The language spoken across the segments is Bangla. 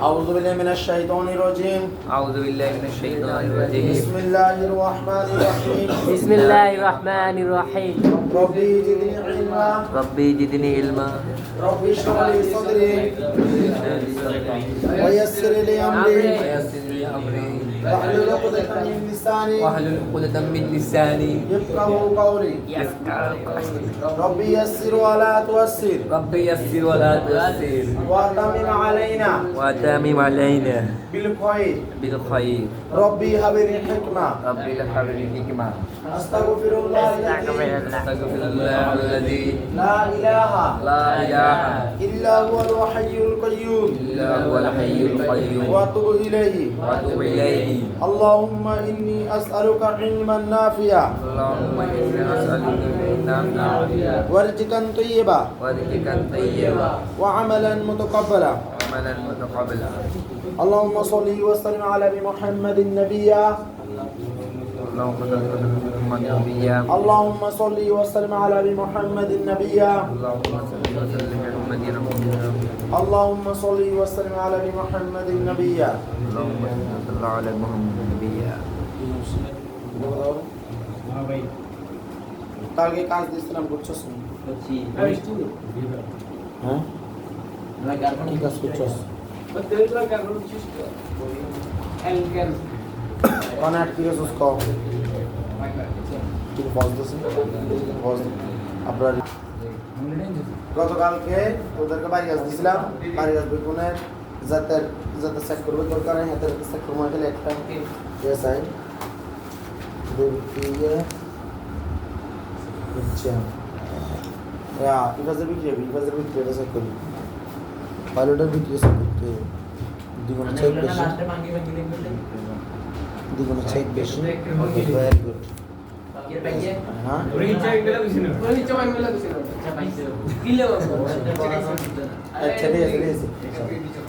أعوذ بالله من الشيطان الرجيم. أعوذ بالله من الشيطان الرجيم. بسم الله الرحمن الرحيم. بسم الله الرحمن الرحيم. ربي زدني علما. ربي زدني علما. ربي اشرح لي صدري. ويسر لي أمري. ويسر لي أمري. واحلل عقدة من لساني. واحلل عقدة من لساني. يفقهوا قولي. ربي يسر ولا تؤسر ربي يسر ولا تؤثر وأتمم علينا. وأتمم علينا. بالخير. بالخير. ربي هب لي حكمة. ربي لك بالحكمة أستغفر الله الذي أستغفر الله الذي لا إله. لا إله. إلا هو الحي القيوم. إلا هو الحي القيوم. وأتوب إليه. وأتوب إليه. اللهم إني أسألك علما نافعا. اللهم إنا نسألك النافع ورزقا طيبا. ورزقا طيبا. وعملا متقبلا. وعملا متقبلا. اللهم صل وسلم على محمد النبي. اللهم صل وسلم على محمد نبيا اللهم صل وسلم على محمد النبي. اللهم صل وسلم اللهم صل وسلم على محمد النبي اللهم صل على محمد نبيا কালকে কাজ দিয়েছিলাম করছস না? হ্যাঁ কি কাজ করছস কোন আট কি করছস কও কি ফজ দিছিস ফজ আপনার গতকালকে ওদেরকে বাড়ি গাছ দিয়েছিলাম বাড়ি গাছ বেগুনের যাতে যাতে চেক করবে দরকার হয় হাতের চেক করব গেলে একটা ইয়ে চাই দিয়ে আচ্ছা বিক্রি হবে ইভাজের বিক্রি এটা চেক করি। পাইলটের বিক্রি চেক করতে। হবে? দ্বিগুণ চেক বেশি। দ্বিগুণ চেক বেশি ভেরি গুড হ্যাঁ।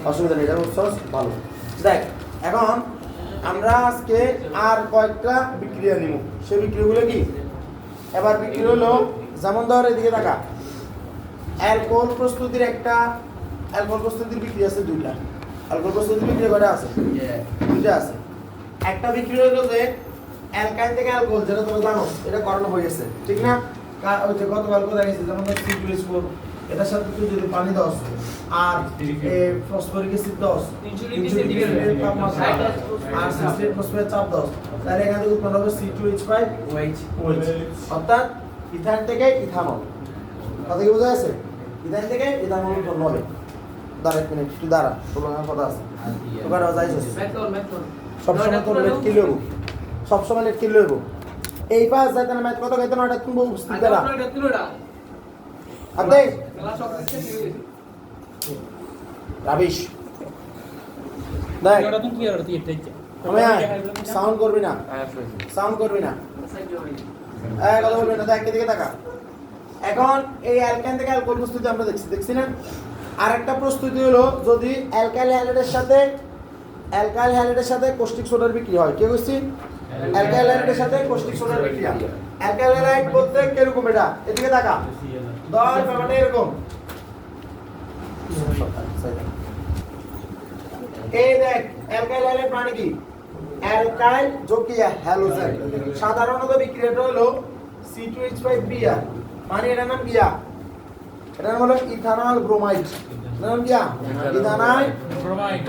অসুবিধা নেই এটা বুঝছস ভালো দেখ এখন আমরা আজকে আর কয়েকটা বিক্রিয়া নিব সেই বিক্রিগুলো কি? এবার বিক্রি হলো যেমন ধর এদিকে টাকা অ্যালকোহল প্রস্তুতির একটা অ্যালকোহল প্রস্তুতির বিক্রি আছে দুইটা অ্যালকোহল প্রস্তুতির বিক্রি কটা আছে দুইটা আছে একটা বিক্রি হলো যে অ্যালকাইন থেকে অ্যালকোহল যেটা তোমরা জানো, এটা করানো হয়ে গেছে। ঠিক না? ওই যে গতকাল কোথায় গেছে? যেমন এটার সাথে তুই যদি পানি দস আর ফসফরিক অ্যাসিড তাপমাত্রা আর ফসফেট চাপ দস তাহলে এখান থেকে উৎপন্ন হবে সি টু এইচ ফাইভ অর্থাৎ ইথান থেকে ইথানল। কথা কি বোঝা যাচ্ছে ইথান থেকে ইথানল উৎপন্ন হবে। দাঁড়া এক মিনিট তুই দাঁড়া তোর কথা আছে। তোর যাইছিস সবসময় তোর লেট কি লইব সবসময় লেট কি লইব এই যাইতে না ম্যাচ কত গাইতে? না এটা তুমি উপস্থিত করা আদে রাবিশ। দেখ। তুমি সাউন্ড করবি না? সাউন্ড করবি না? কথা বলবি না। দেখ এদিকে তাকা। এখন এই অ্যালকাইন থেকে অ্যালকোহল প্রস্তুতি আমরা দেখছি। দেখছি না? আরেকটা প্রস্তুতি হলো যদি অ্যালকাইল হ্যালাইডের সাথে অ্যালকাইল হ্যালাইডের সাথে কোস্টিক সোডার বিক্রি হয়। কে বুঝছি অ্যালকাইল সাথে কোস্টিক সোডার বিক্রি অ্যালকাইল হ্যালাইড বলতে কীরকম এটা? এদিকে তাকা। দশ ব্যাপারটা এরকম। এই দেখ অ্যালকাইল মানে কি? অ্যালকাইল যোগ কি হ্যালোজেন। সাধারণত বিক্রিয়াটা হলো C2H5Br মানে এটার নাম গিয়া এটার নাম হলো ইথানল ব্রোমাইড। নাম ইথানল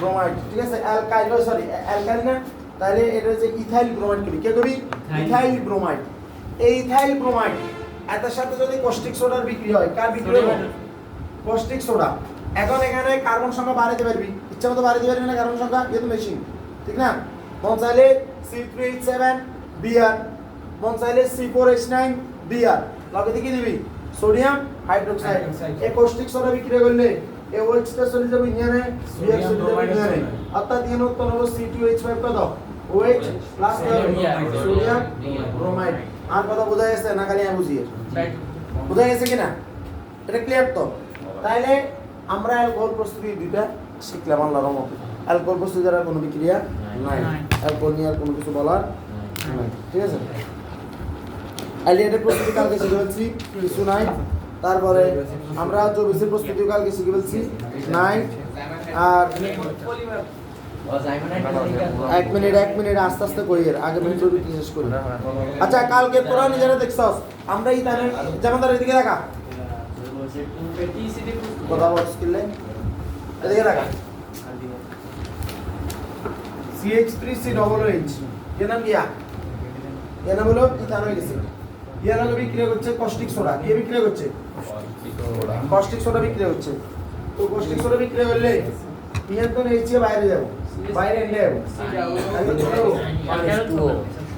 ব্রোমাইড। ঠিক আছে অ্যালকাইল সরি অ্যালকাইল না? তাহলে এটা হচ্ছে ইথাইল ব্রোমাইড করি কে করি? ইথাইল। ব্রোমাইড। এই ইথাইল ব্রোমাইড এটার সাথে যদি কস্টিক সোডার বিক্রি হয় কার বিক্রি হবে কস্টিক সোডা এখন এখানে কার্বন সংখ্যা বাড়াতে পারবি। ইচ্ছা মতো বাড়াতে পারবি না কার্বন সংখ্যা যেহেতু মেশিন ঠিক না? মন চাইলে C three eight seven Br মন চাইলে C four H nine Br লগে কি দিবি? সোডিয়াম হাইড্রোক্সাইড এই কস্টিক সোডা বিক্রি করলে এই বিআর চলে যাবে ইঞ্জিনে অর্থাৎ ইঞ্জিন উৎপন্ন হলো সি টু এইচ ফাইভ কত ওএইচ প্লাস সোডিয়াম ব্রোমাইড আর কথা বোঝা গেছে না খালি আমি বুঝিয়ে। বোঝা গেছে কিনা? এটা ক্লিয়ার তো? তাইলে আমরা অ্যালকোহল প্রস্তুতি দুইটা শিখলাম আল্লাহর রহমতে। অ্যালকোহল প্রস্তুতি দ্বারা কোনো বিক্রিয়া নাই। অ্যালকোহল নিয়ে আর কোনো কিছু বলার নাই। ঠিক আছে? অ্যালিয়েটের প্রস্তুতি কালকে শিখে ফেলছি কিছু নাই। তারপরে আমরা চব্বিশের প্রস্তুতি কালকে শিখে ফেলছি নাই। আর এক মিনিট এক মিনিট আস্তে আস্তে করি এর। আগে মিনিট শেষ করি। আচ্ছা কালকে তোরা নিজেরা দেখছস? আমরা এই তাহলে যেমন তার এদিকে দেখা। কথা বল স্কিলে এদিকে দেখা। CH three C double H এর নাম কিয়া এর নাম হলো ইথানল অ্যাসিড ইয়ার হলো বিক্রিয়া করছে কস্টিক সোডা কে বিক্রিয়া করছে? কস্টিক সোডা বিক্রিয়া হচ্ছে। তো কস্টিক সোডা বিক্রিয়া করলে ইয়ার তো এইচ বাইরে যাব।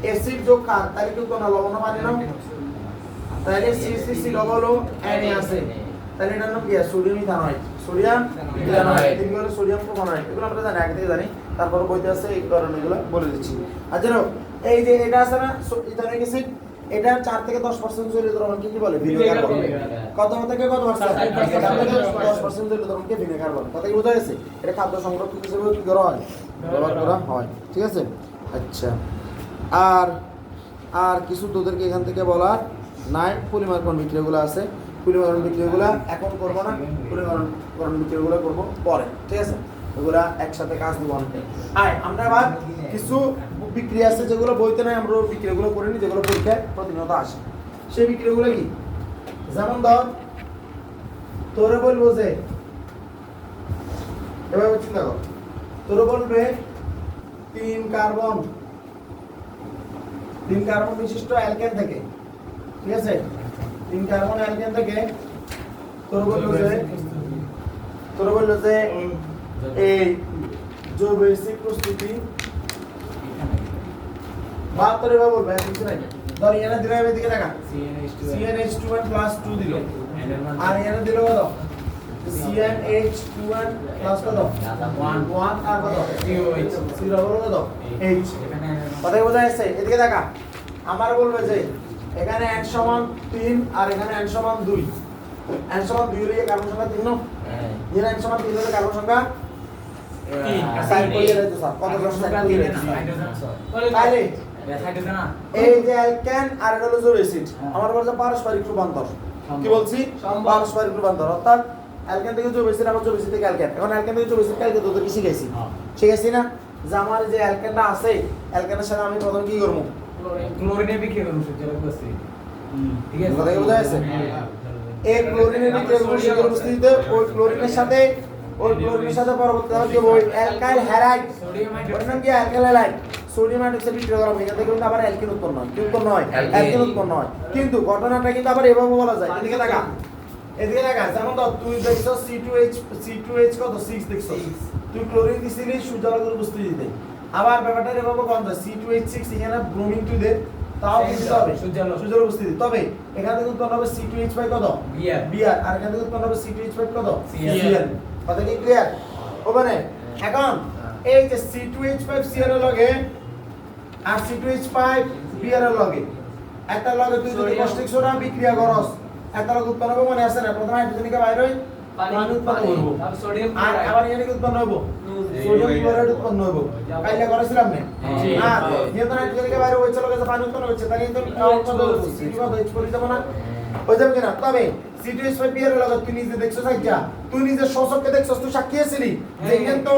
অ্যাসিড যোগ তাহলে কি কোন লবণ পানি নাম তাহলে সিসিসি ডবল ও এন আছে। তাহলে এটার নাম কি? সোডিয়াম ইথানয়েড সোডিয়াম ইথানয়েড তিন সোডিয়াম প্রোপানয়েড এগুলো আমরা জানি আগে থেকে জানি। তারপর বইতে আছে এই কারণে এগুলো বলে দিচ্ছি। আর জানো এই যে এটা আছে না ইথানয়েড অ্যাসিড? এটা 4 থেকে 10% জলীয় দ্রবণ কি কি বলে? ভিনেগার বলে। কত থেকে কত পার্সেন্ট 4 থেকে 10% জলীয় দ্রবণকে ভিনেগার বলে। কথা কি বোঝা গেছে? এটা খাদ্য সংরক্ষণ হিসেবে কি করা হয়? ব্যবহার করা হয়। ঠিক আছে? আচ্ছা। আর আর কিছু তোদেরকে এখান থেকে বলার নাই। পলিমারকরণ বিক্রিয়াগুলো আছে? পলিমারকরণ বিক্রিয়াগুলো এখন করব না। পলিমারকরণ বিক্রিয়াগুলো করব পরে। ঠিক আছে? এগুলা একসাথে কাজ দিব আয় আমরা আবার কিছু বিক্রিয়া আছে, যেগুলো বইতে নাই, আমরা ওই বিক্রিয়াগুলো করে নিই যেগুলো পরীক্ষায় প্রতিনিয়ত আসে। সেই বিক্রিয়াগুলো কি? যেমন ধর, তোরে বলব যে, এভাবে চিন্তা কর। তোরে বলবে, তিন কার্বন তিন কার্বন বিশিষ্ট অ্যালকেন থেকে, ঠিক আছে? তিন কার্বন অ্যালকেন থেকে, তোর বলল যে, তোর বলল যে, এই জৈব প্রস্তুতি বাহাত্তর এবার বলবে আর কিছু নাই। ধর এখানে দিলে এদিকে দেখা। CnH2n প্লাস 2 দিল। আর এখানে দিল কত? CnH2n প্লাস কত? 1 1 আর কত? C ডবল কত? H কথাই বোঝা যাচ্ছে? এদিকে দেখা। আমার বলবে যে এখানে n সমান 3 আর এখানে n সমান 2 n সমান 2 হলে কার্বন সংখ্যা 3 নো? এর n সমান 3 হলে কার্বন সংখ্যা দিতে স্যার। কত করিয়ে তাহলে এই যে অ্যালকেন আর হলো অ্যাসিড আমার বলছে পারস্পরিক রূপান্তর। কি বলছি? পারস্পরিক রূপান্তর। অর্থাৎ অ্যালকেন থেকে জৈব অ্যাসিড আবার জৈব অ্যাসিড থেকে অ্যালকেন। এখন অ্যালকেন থেকে জৈব অ্যাসিড কালকে তোদের কি শিখাইছি? শিখাইছি না? যে আমার যে অ্যালকেনটা আছে অ্যালকেনের সাথে আমি প্রথম কি করব? কথা কি বোঝা যাচ্ছে? এই ক্লোরিনের বিক্রিয়া করব উপস্থিতিতে ওই ক্লোরিনের সাথে ওই ক্লোরিনের সাথে পরবর্তী ধাপ কি ওই অ্যালকাইল হ্যালাইড ওর নাম কি? অ্যালকাইল হ্যালাইড সোডিয়াম হাইড্রোক্সাইড বিক্রিয়া করা কিন্তু আবার অ্যালকিন উৎপন্ন হয়। কি উৎপন্ন হয়? অ্যালকিন। অ্যালকিন উৎপন্ন হয়। কিন্তু ঘটনাটা কিন্তু আবার এভাবে বলা যায়। এদিকে দেখা এদিকে দেখা যেমন ধর তুই দেখছ C2H C2H কত? 6 দেখছ। তুই ক্লোরিন দিছিলি সূর্যালোকের উপস্থিতিতে আবার ব্যাপারটা এভাবে বন্ধ হয় C2H6 এখানে ব্রোমিন তুই দে। তাও কি দিতে হবে। সূর্যের উপস্থিতি তবে এখান থেকে উৎপন্ন হবে C2H5 কত? বিয়ার। বিয়ার আর এখান থেকে উৎপন্ন হবে C2H5 কত? Cl Cl কথা কি ক্লিয়ার ওখানে এখন এই যে C2H5 Cl এর লগে আর C2H5 বিয়ার এর লগে একটা লগে তুই যদি. কষ্টিক সোডা বিক্রিয়া করস একটা লগে উৎপন্ন হবে মনে আছে না প্রথমে হাইড্রোজেনিকে বাইরে হই পানি উৎপন্ন করব আর আবার এখানে কি উৎপন্ন হইব সোডিয়াম ক্লোরাইড উৎপন্ন হইব কাইলে করেছিলাম না জি। আর যেহেতু হাইড্রোজেনিকে বাইরে হইছে লগে যে পানি উৎপন্ন হচ্ছে তাহলে কিন্তু উৎপন্ন হচ্ছে সিটি কত এইচ পরি যাব না হয়ে যাবে কিনা তবে সিটিএস ফাইভ বিয়ার লগে তুই নিজে দেখছস আইজা তুই নিজে সশককে দেখছস তুই সাক্ষী আছিলি? যে কিন্তু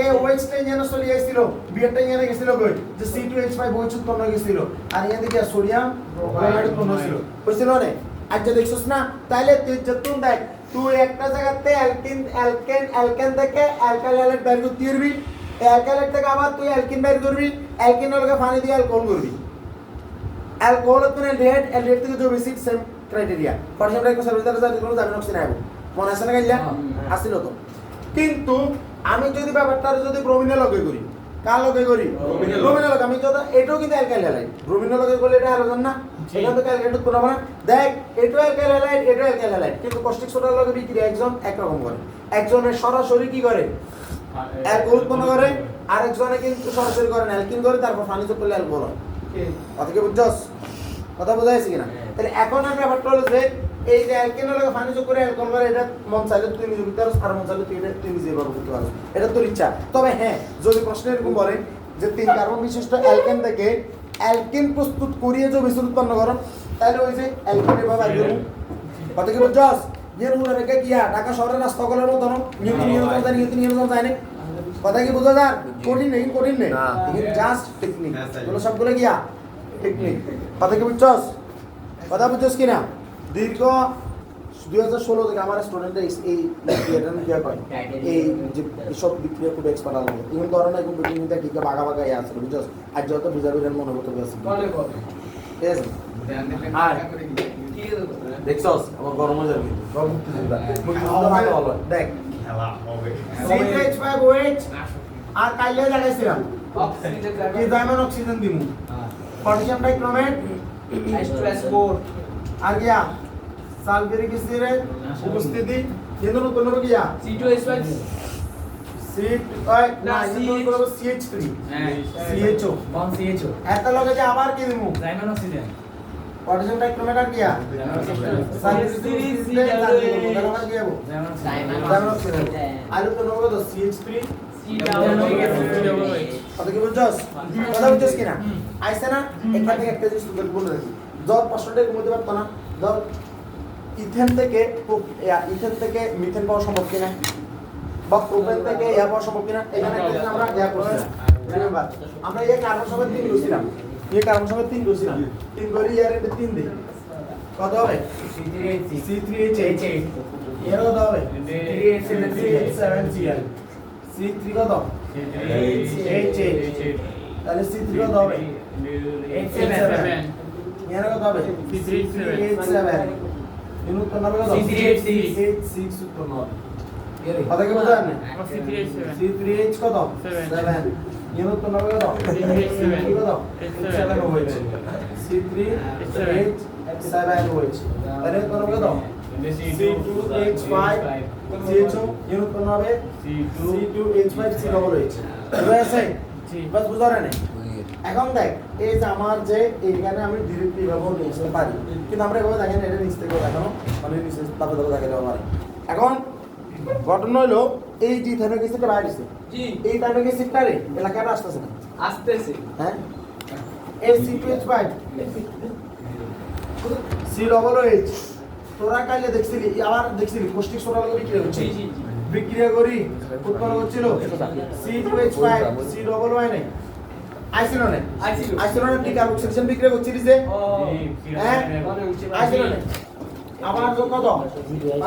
এ ওয়েস্টে যেন চলে আইছিল বিয়ারটা এনে গেছিল কই? যে C2H5 ওয়েস্ট উৎপন্ন হয়ে গেছিল। আর এখান থেকে সোডিয়াম ক্লোরাইড উৎপন্ন হয়েছিল হয়েছিল না আচ্ছা দেখছস না তাইলে তুই যতুন দেখ তুই একটা জায়গাতে অ্যালকিন অ্যালকেন অ্যালকেন থেকে অ্যালকাইল হ্যালাইড বের করতে পারবি। থেকে আবার তুই অ্যালকিন বের করবি। অ্যালকিন লগে পানি দিয়ে অ্যালকোহল করবি। অ্যালকোহল তো রেড রেড থেকে জৈব ক্রাইটেরিয়া পটাশিয়াম ডাইক্লোরাইড সালফার জাতীয় কোনো জামিন অক্সিজেন আইবো মনে আছে না গাইলা আসিল তো কিন্তু আমি যদি ব্যাপারটা যদি ব্রোমিনের লগে করি কার লগে করি ব্রোমিনের লগে। আমি যত এটাও কিন্তু অ্যালকাইল হ্যালাইড ব্রোমিনের লগে করলে এটা হ্যালোজেন না? উৎপন্ন হবে না দেখ এটাও অ্যালকাইল হ্যালাইড এটাও অ্যালকাইল হ্যালাইড কিন্তু কষ্টিক সোডার লগে বিক্রিয়া একজন একরকম করে। একজনের সরাসরি কি করে? অ্যালকোহল উৎপন্ন করে। আরেকজনে কিন্তু সরাসরি করে না। অ্যালকিন করে তারপর যোগ করলে অ্যালকোহল হয়। কথা কি বুঝছস? কথা বোঝা যাচ্ছে কিনা? তাহলে এখন আমি ব্যাপারটা হলো যে এই যে অ্যালকেনের লগে পানি যোগ করে অ্যালকোহল করে এটা মন চাইলে তুই নিজে করতে পারস আর মন চাইলে তুই এটা তুই নিজে ব্যবহার করতে পারস এটা তোর ইচ্ছা। তবে হ্যাঁ যদি প্রশ্ন এরকম বলে যে তিন কার্বন বিশিষ্ট অ্যালকেন থেকে অ্যালকিন প্রস্তুত করিয়ে যে বিদ্যুৎ উৎপন্ন করো তাহলে ওই যে অ্যালকেন এভাবে করব কথা কি বুঝছস? যেন উড়ে রেখে গিয়া ঢাকা শহরের রাস্তাগুলোর মতো নিয়ন্ত্রণ নিয়ন্ত্রণ যায় নিয়ন্ত্রণ নিয়ন্ত্রণ যায় না কথা কি বোঝা যায় কঠিন নেই কঠিন নেই। জাস্ট টেকনিক এগুলো সবগুলো গিয়া। টেকনিক কথা কি বুঝছস? কথা বুঝছস কিনা? দীর্ঘ দুই হাজার ষোলো থেকে আমার স্টুডেন্ট এই বিক্রিয়া করে এই যে সব বিক্রিয়া খুব এক্সপার্ট আলাদা। ইভেন ধরো না এখন বিক্রি নিতে ঠিক বাগা বাগা ইয়ে আছে বুঝছস? আর যত বুঝা বুঝার মনে হতো আছে ঠিক আছে? আর? দেখছস? আমার গরম হয়ে যাবে। দেখ। ওএইচ আর কাইলে লাগাইছিলাম অক্সিজেন দিমু। পটাশিয়াম ডাইক্রোমেট আর গিয়া সালফিউরিক অ্যাসিডের উপস্থিতি কিন্তু নতুন হবে গিয়া সিট ওই না নতুন করব CH3 CHO এত লগে যে আবার কি দিমু পটাশিয়াম ডাইক্রোমেট আর গিয়া সালফিউরিক অ্যাসিডের তার আবার গিয়া ডায়মন্ড অক্সিজেন আর নতুন হবে তো CH3 কথা কি বুঝছস? কথা বুঝছস কিনা? আইসা না এখান থেকে একটা জিনিস তোদের বলে রাখি। যত পার্সেন্টেজ মধ্যে পারতো না। ধর ইথেন থেকে ইথেন থেকে মিথেন পাওয়া সম্ভব কিনা? বা প্রোপেন থেকে ইয়া পাওয়া সম্ভব কিনা? এখানে একটা আমরা ইয়া করছিলাম। আমরা এই কার্বন সমেত তিন করছিলাম এই কার্বন সমেত তিন করছিলাম তিন করে ইয়ার এটা তিন দিই। কত হবে? সি থ্রি এইচ এইচ এর কত হবে? সেভেন সিএল সি থ্রি কত এইচ এইচ তাহলে সি থ্রি কত হবে এর কত হবে এইট সেভেন এর উত্তর হবে কত C3H6 এইট সিক্স উত্তর হবে কত কি বোঝান সি থ্রি এইচ কত. সেভেন এর উত্তর হবে কত. Seven C three. H seven হয়েছে তাহলে উত্তর হবে কত C two H five CHO এর উত্তর হবে C two H five C double H বুঝা গেছে বাস বুঝা রে এখন দেখ এই যে আমার যে এইখানে আমি ডিরেক্টলি ব্যবহার করতে পারি কিন্তু আমরা এভাবে দেখেন এটা নিচ থেকে দেখানো মানে নিচে তাপে তাপে দেখে দেওয়া পারি এখন ঘটনা হলো এই যে থাইরয়েড অ্যাসিডটা বাইরে দিছে এই থাইরয়েড অ্যাসিডটা রে এলাকাটা আসতেছে না। আসতেছে। হ্যাঁ? এই C two H five C double H তোরা কাইলে দেখছিলি আবার দেখছিলি পৌষ্টিক সোডা বিক্রি হচ্ছে। বিক্রিয়া করি উৎপন্ন করছিল C two H five C double Y নাই। আইছিল না আইছিল। আইছিল না টিকা অক্সিডেশন বিক্রিয়া করছিলি যে? হ্যাঁ? আইছিল না আবার কত?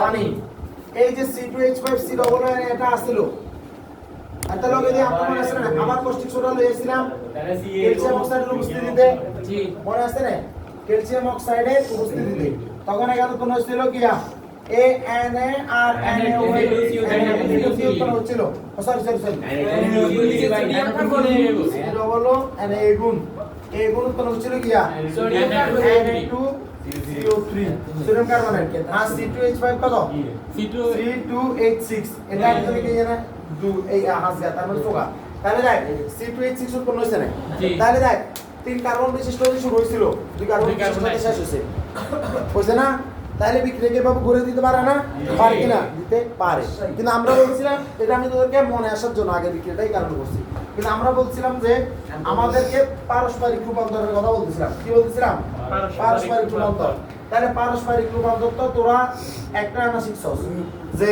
পানি। এই যে C two H five C double Y এটা আসছিল। এত আমরা মনে আছে না আবার পৌষ্টিক সোডা লইছিলাম ক্যালসিয়াম অক্সাইডের উপস্থিতিতে মনে আছে না? ক্যালসিয়াম অক্সাইডের উপস্থিতিতে। তখন এখানে কোন ছিল কি A N A R N A ও উৎপন্ন হচ্ছিল sorry sorry sorry double N A গুণ এ গুণ উৎপন্ন হচ্ছিল N A two sodium carbonate আর কত এটা কি জানে দু এই হাস গা তার মানে সোগা তাহলে দেখ সি টু এইট সিক্স উৎপন্ন হয়েছে না তাহলে দেখ তিন কার্বন বিশিষ্ট যে শুরু হয়েছিল। দুই কার্বন বিশিষ্ট শেষ হয়েছে। হয়েছে না? তাহলে বিক্রিয়কের বাবু ঘুরে দিতে পারে না? পারে কিনা দিতে পারে। কিন্তু আমরা বলছিলাম এটা আমি তোদেরকে মনে আসার জন্য আগে বিক্রিটাই কারণ করছি। কিন্তু আমরা বলছিলাম যে আমাদেরকে পারস্পরিক রূপান্তরের কথা বলতেছিলাম। কি বলতেছিলাম? পারস্পরিক রূপান্তর। তাহলে পারস্পরিক রূপান্তর তো তোরা একটা আনা শিখছস যে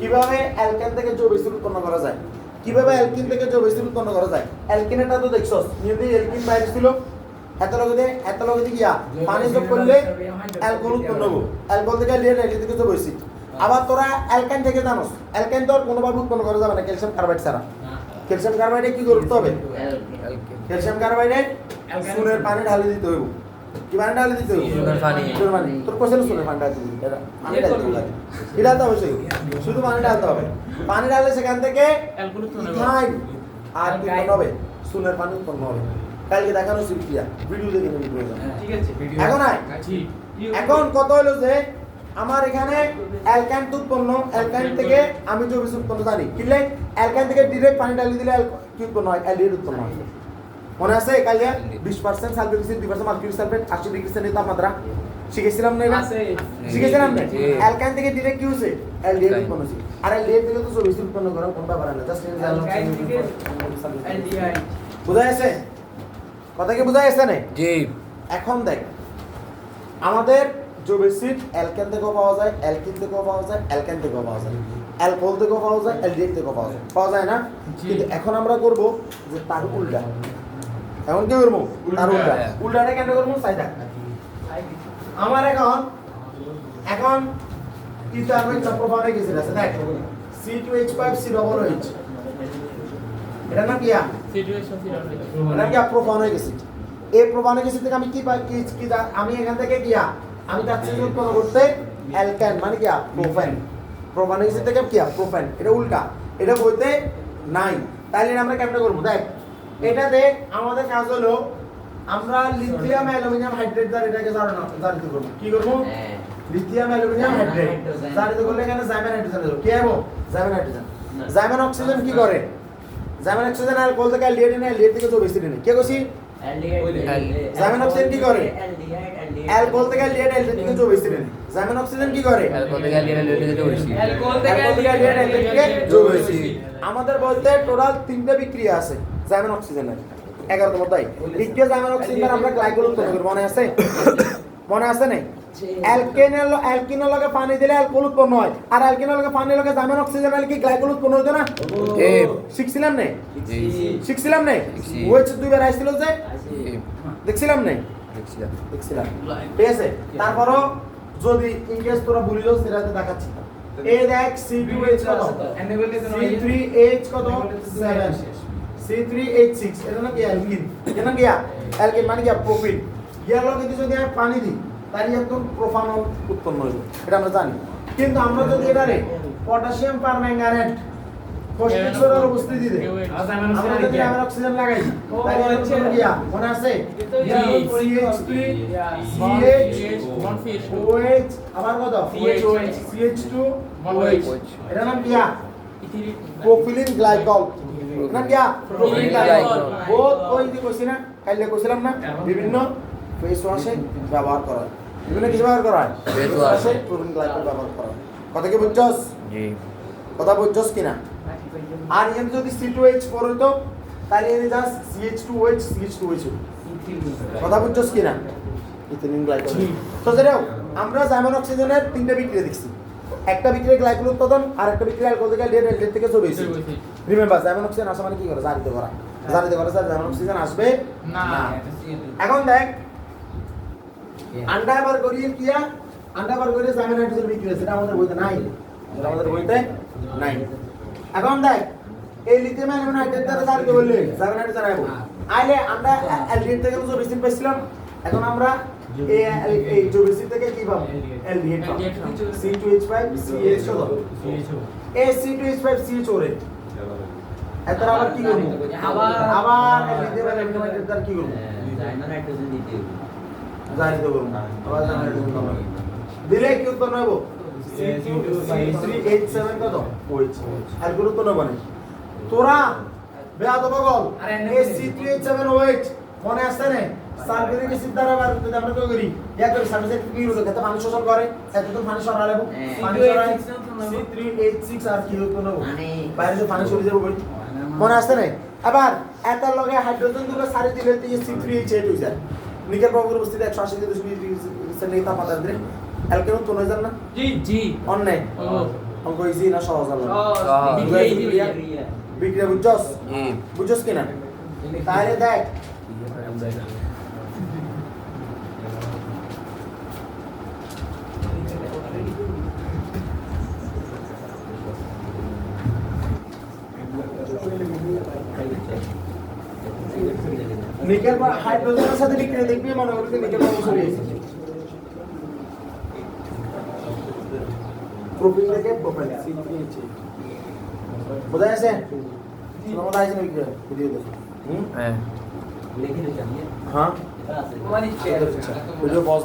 কীভাবে অ্যালকেন থেকে জৈব উৎপন্ন করা যায়। কীভাবে অ্যালকিন থেকে জৈব এসিড উৎপন্ন করা যায়? অ্যালকিনেটা তো দেখছস নিয়মিত অ্যালকিন বাইরে ছিল এত লগে দিয়ে এত লগে দিয়ে গিয়া পানি যোগ করলে অ্যালকোহল উৎপন্ন হব। অ্যালকোহল থেকে লিয়ে অ্যালকিন থেকে জৈব এসিড আবার তোরা অ্যালকাইন থেকে জানোস অ্যালকাইন তো আর কোনোভাবে উৎপন্ন করা যাবে না ক্যালসিয়াম কার্বাইড ছাড়া। ক্যালসিয়াম কার্বাইডে কি করতে হবে? ক্যালসিয়াম কার্বাইডে সুনের পানি ঢালে দিতে হইব। কি পানি ঢালে দিতে? হইব সুনের পানি। সুনের পানি তোর কোশ্চেন সুনের পানি ঢালতে দিবি এটা পানি ঢালতে হবে কি ঢালতে হবে সেই শুধু পানি ঢালতে হবে। পানি ঢাললে সেখান থেকে ইথাইন আর কি উৎপন্ন হবে। সুনের পানি উৎপন্ন হবে। কালকে দেখানো হয়েছিল ক্রিয়া ভিডিও দেখে নিবি প্রয়োজন এখন আয়। এখন কত হলো যে আমার এখানে অ্যালকাইন উৎপন্ন। অ্যালকাইন থেকে আমি এসিড উৎপন্ন জানি। কিনলে অ্যালকাইন থেকে ডিরেক্ট পানি ঢালি দিলে কি উৎপন্ন হয়? অ্যালডিহাইড উৎপন্ন হয়। মনে আছে কালকে বিশ পার্সেন্ট সালফিউরিক অ্যাসিড দুই পার্সেন্ট মার্কিউরিক সালফেট আশি ডিগ্রি সেন্টিগ্রেড তাপমাত্রা। শিখেছিলাম না এটা শিখেছিলাম না? অ্যালকাইন থেকে ডিরেক্ট কি হয়েছে? অ্যালডিহাইড উৎপন্ন হয়েছে। আর অ্যালডিহাইড থেকে তো এসিড উৎপন্ন করার কোনো ব্যাপার না। জাস্ট থেকে বোঝা গেছে? কথা কি বোঝা গেছে না? জি। এখন দেখ আমাদের জৈব অ্যাসিড অ্যালকেন থেকেও পাওয়া যায় অ্যালকিন থেকেও পাওয়া যায় অ্যালকেন থেকেও পাওয়া যায়। অ্যালকোহল থেকেও পাওয়া যায় অ্যালডিহাইড থেকেও পাওয়া যায়। পাওয়া যায় না? কিন্তু এখন আমরা করব যে তার উল্টা। এখন কি করব? তার উল্টা। হ্যাঁ। উল্টাটা কেন করব? সাইডা আমার এখন এখন ইথানল চক্রপাণে গেছে আছে? দেখ C2H5 C double H এটা নাম কিয়া সিচুয়েশন ছিল এটা নাম কিয়া প্রোপানিক অ্যাসিড এই প্রোপানিক অ্যাসিড থেকে আমি কি পাই কি কি আমি এখান থেকে কিয়া আমি চাচ্ছি যে উৎপন্ন করতে অ্যালকেন মানে কিয়া প্রোপেন প্রোপানিক অ্যাসিড থেকে কিয়া প্রোপেন এটা উল্টা। এটা বইতে নাই। তাহলে আমরা কেমনে করব? দেখ এটা দেখ আমাদের কাজ হলো আমরা লিথিয়াম অ্যালুমিনিয়াম হাইড্রেট দ্বারা এটাকে জানিত করব? কি করব? লিথিয়াম অ্যালুমিনিয়াম হাইড্রেট জানিত করলে এখানে জাইমান হাইড্রোজেন দেবো কি হবে জাইমান হাইড্রোজেন জাইমান অক্সিজেন কি করে? জাইমান অক্সিজেন অ্যালকোহল থেকে অ্যালডিহাইড এনে অ্যালডিহাইড থেকে জৈব অ্যাসিড এনে। কে কইছি জাইমান অক্সিজেন কি করে? থেকে জাইমান অক্সিজেন কি থেকে আমাদের বলতে টোটাল তিনটা বিক্রিয়া আছে। জাইমান অক্সিজেনের। এগারোতম তাই? দ্বিতীয় জাইমান অক্সিজেন আমরা গ্লাইকোল উৎপন্ন করি মনে আছে? মনে আছে নাই? অ্যালকেনের অ্যালকিনের লগে পানি দিলে অ্যালকোহল উৎপন্ন হয়। আর অ্যালকিনের লগে পানির লগে জাইমান অক্সিজেন আর কি গ্লাইকোল উৎপন্ন হতো না? এ শিখছিলাম শিখছিলাম। ওয়েচ দুইবার যে? দেখছিলাম দেখছিলাম। দেখছিলাম। ঠিক আছে? তারপরও যদি ইনকেস তোরা সেটাতে দেখাচ্ছি। এই দেখ C2H কত? C3H কত? 7 C3H6 এটা না অ্যালকিন? এটা না অ্যালকিন মানে কি প্রোপিন ইয়ার লগে যদি যদি আমি পানি দিই তাহলে একদম প্রোফানল উৎপন্ন হইবে। এটা আমরা জানি। কিন্তু আমরা যদি এটারে পটাশিয়াম পারম্যাঙ্গানেট ফসফিক উপস্থিতিতে আমরা যদি আমার অক্সিজেন লাগাই তাহলে এরকম কোনো মনে আছে? CH3 CH OH আবার কত? CH2 OH OH এটা নাম কিয়া প্রোপিলিন গ্লাইকল নাম কিয়া প্রোপিলিন গ্লাইকল glycol। বহুত ওই যে কইছি না কাইলে কইছিলাম না বিভিন্ন ফেস ওয়াশে ব্যবহার করা হয়। বিভিন্ন কিছু ব্যবহার করা হয়। গ্লাইকল ব্যবহার হয়। কথা কি বুঝছস? জি। কথা বুঝছস কিনা? আর এম যদি C2H ফোর হইতো তাহলে এনে জাস্ট CH2OH CH2OH হইতো। কথা বুঝছস কিনা? ইথিলিন গ্লাইকল তো যেটা হোক, আমরা জাইমন অক্সিজেনের তিনটা বিক্রিয়া দেখছি। একটা বিক্রিয়া গ্লাইকোল উৎপাদন আর একটা বিক্রিয়া অ্যালকোহল থেকে ডেড ডেড থেকে চলে এসেছে রিমেম্বার জাইমন অক্সিজেন আসা মানে কি করে? জারিতে করা। জারিতে করা স্যার জাইমন অক্সিজেন আসবে না এখন দেখ আন্ডা বার করিয়ে কিয়া আন্ডা বার করিয়ে জাইমন হাইড্রোজেন বিক্রিয়া সেটা আমাদের বইতে নাই। সেটা আমাদের বইতে নাই। এখন দেখ এই লিথিয়াম অ্যালুমিনিয়াম হাইড্রেট দ্বারা জারিতে বললে জাইমন হাইড্রোজেন আইবো। আইলে আমরা অ্যালডিহাইড থেকে যে বেসিন পেছিলাম এখন আমরা এই বেসিন থেকে কি পাবো? অ্যালডিহাইড পাবো। C2H5 CH কত এই C2H5 CH এত আবার কি করব? আবার আবার লিথিয়াম অ্যালুমিনিয়াম হাইড্রেট দ্বারা কি করব? জারিতে করব আবার জানা দিলে কি উৎপন্ন হব C3H7 কত? OH আর গুরুত্ব না মানে? তোরা বেয়াদ বগল আরে এনে এই বলে। C3H7OH মনে আছে না? সালফিউরিক অ্যাসিড দ্বারা বার যদি আমরা কি করি। করি সালফিউরিক কি হলো খেতে পানি শোষণ করে এত তো পানি সরা লাগবে হ্যাঁ। পানি সরাই C3H6 আর কি উৎপন্ন হব বাইরে যে পানি সরে যাব মনে না আবার এটার লগে হাইড্রোজেন দুটো সারি দিলে তো C3H8 হয়ে যায়। নিকেল প্রভাবের উপস্থিতি 180 ডিগ্রি সেন্টিগ্রেড তাপমাত্রা দিলে। অ্যালকেন উৎপন্ন যান না? জি জি। অন্যায়। অঙ্ক ইজি না সহজ হলো বিক্রিয়া বুঝছস? বুঝছস কিনা? তাহলে দেখ। নিকেল বা হাইড্রোজেনের সাথে বিক্রিয়া দেখবি মনে করবি নিকেল বা সরে গেছে প্রোপিন থেকে প্রোপাইল বোঝা গেছে তোমার আছে না বিক্রিয়া ভিডিও দেখো হুম হ্যাঁ হ্যাঁ আমার ইচ্ছে ভিডিও পজ